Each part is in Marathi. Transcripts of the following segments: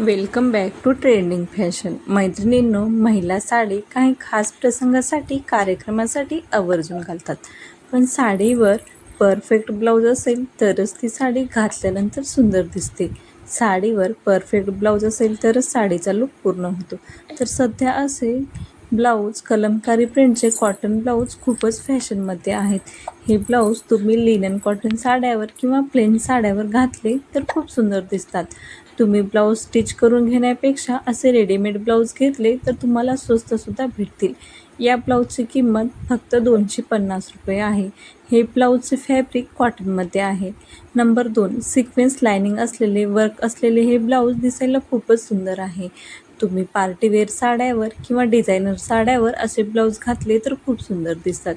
Welcome back to trending fashion. मैत्रिणींनो महिला साडी काही खास प्रसंगासाठी कार्यक्रमासाठी आवर्जून घालतात. पण साडीवर परफेक्ट ब्लाऊज असेल तरच ती साडी घातल्यानंतर सुंदर दिसते. साडीवर परफेक्ट ब्लाऊज असेल तरच साडीचा लुक पूर्ण होतो. तर सध्या असे ब्लाऊज कलमकारी प्रिंटचे कॉटन ब्लाऊज खूपच फॅशनमध्ये आहेत. हे ब्लाऊज तुम्ही लिनन कॉटन साड्यावर किंवा प्लेन साड्यावर घातले तर खूप सुंदर दिसतात. तुम्ही ब्लाऊज स्टिच करून घेण्यापेक्षा असे रेडीमेड ब्लाऊज घेतले तर तुम्हाला स्वस्तसुद्धा भेटतील. या ब्लाऊजची किंमत फक्त दोनशे पन्नास रुपये आहे. हे ब्लाऊजचे फॅब्रिक कॉटनमध्ये आहे. नंबर दोन सिक्वेन्स लायनिंग असलेले वर्क असलेले हे ब्लाऊज दिसायला खूपच सुंदर आहे. तुम्ही पार्टीवेअर साड्यावर किंवा डिझायनर साड्यावर असे ब्लाऊज घातले तर खूप सुंदर दिसतात.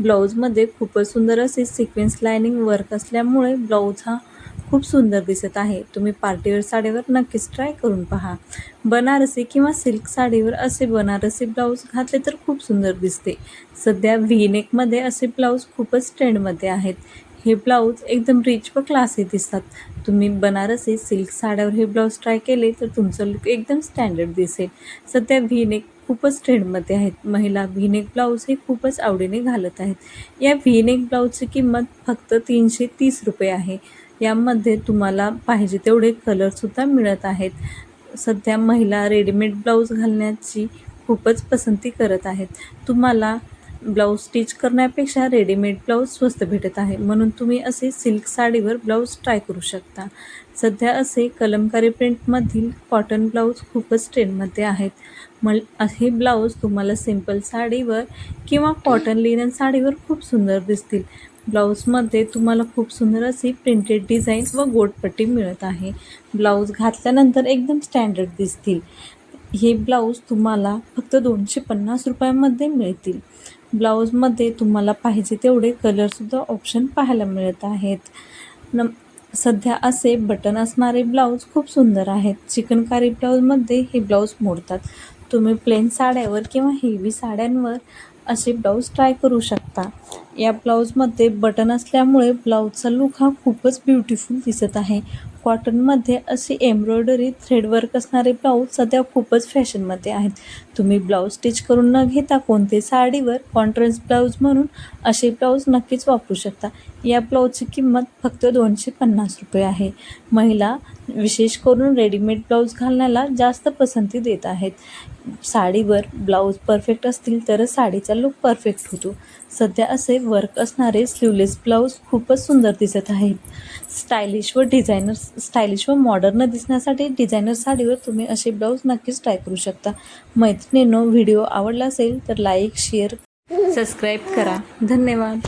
ब्लाऊजमध्ये खूपच सुंदर असे सिक्वेन्स लायनिंग वर्क असल्यामुळे ब्लाऊज हा खूप सुंदर दिसत आहे. तुम्ही पार्टीवेअर साडीवर नक्कीच ट्राय करून पहा. बनारसी किंवा सिल्क साडीवर असे बनारसी ब्लाऊज घातले तर खूप सुंदर दिसते. सध्या व्ही नेकमध्ये असे ब्लाऊज खूपच ट्रेंडमध्ये आहेत. हे ब्लाऊज एकदम रिच व क्लासी दिसतात. तुम्ही बनारसी सिल्क साड्यावर हे ब्लाऊज ट्राय केले तर तुमचं लुक एकदम स्टँडर्ड दिसेल. सध्या व्हीनेक खूपच ट्रेंडमध्ये आहेत. महिला व्हीनेक ब्लाऊज हे खूपच आवडीने घालत आहेत. या व्हीनेक ब्लाऊजची किंमत फक्त तीनशे तीस रुपये आहे. यामध्ये तुम्हाला पाहिजे तेवढे कलरसुद्धा मिळत आहेत. सध्या महिला रेडीमेड ब्लाऊज घालण्याची खूपच पसंती करत आहेत. तुम्हाला ब्लाऊज स्टिच करण्यापेक्षा रेडीमेड ब्लाऊज स्वस्त भेटत आहे. म्हणून तुम्ही असे सिल्क साडीवर ब्लाऊज ट्राय करू शकता. सध्या असे कलमकारी प्रिंटमधील कॉटन ब्लाऊज खूपच ट्रेंडमध्ये आहेत. मल हे ब्लाऊज तुम्हाला सिंपल साडीवर किंवा कॉटन लिनन साडीवर खूप सुंदर दिसतील. ब्लाऊजमध्ये तुम्हाला खूप सुंदर अशी प्रिंटेड डिझाईन व गोटपट्टी मिळत आहे. ब्लाऊज घातल्यानंतर एकदम स्टँडर्ड दिसतील. हे ब्लाऊज तुम्हाला फक्त दोनशे पन्नास रुपयामध्ये मिळतील. ब्लाऊजमध्ये तुम्हाला पाहिजे तेवढे कलरसुद्धा ऑप्शन पाहायला मिळत आहेत. न सध्या असे बटन असणारे ब्लाऊज खूप सुंदर आहेत. चिकनकारी ब्लाऊजमध्ये हे ब्लाऊज मोडतात. तुम्ही प्लेन साड्यावर किंवा हेवी साड्यांवर असे ब्लाऊज ट्राय करू शकता. या ब्लाऊजमध्ये बटन असल्यामुळे ब्लाऊजचा लुक हा खूपच ब्युटिफुल दिसत आहे. कॉटनमध्ये असे एम्ब्रॉयडरी थ्रेडवर्क असणारे ब्लाऊज सध्या खूपच फॅशनमध्ये आहेत. तुम्ही ब्लाऊज स्टिच करून न घेता कोणते साडीवर कॉन्ट्रास्ट ब्लाऊज म्हणून असे ब्लाऊज नक्कीच वापरू शकता. या ब्लाऊजची किंमत फक्त दोनशे पन्नास रुपये आहे. महिला विशेष करून रेडीमेड ब्लाऊज घालण्याला जास्त पसंती देत आहेत. साडीवर ब्लाऊज परफेक्ट असतील तरच साडीचा लुक परफेक्ट होतो. सध्या असे वर्क असणारे स्लीवलेस ब्लाऊज खूपच सुंदर दिसत आहेत. स्टायलिश व डिझायनर्स स्टायलिश व मॉडर्न दिसण्यासाठी डिझायनर साडीवर तुम्ही असे ब्लाऊज नक्कीच ट्राय करू शकता. मैत्रिणींनो व्हिडिओ आवडला असेल तर लाईक शेअर सबस्क्राईब करा. धन्यवाद.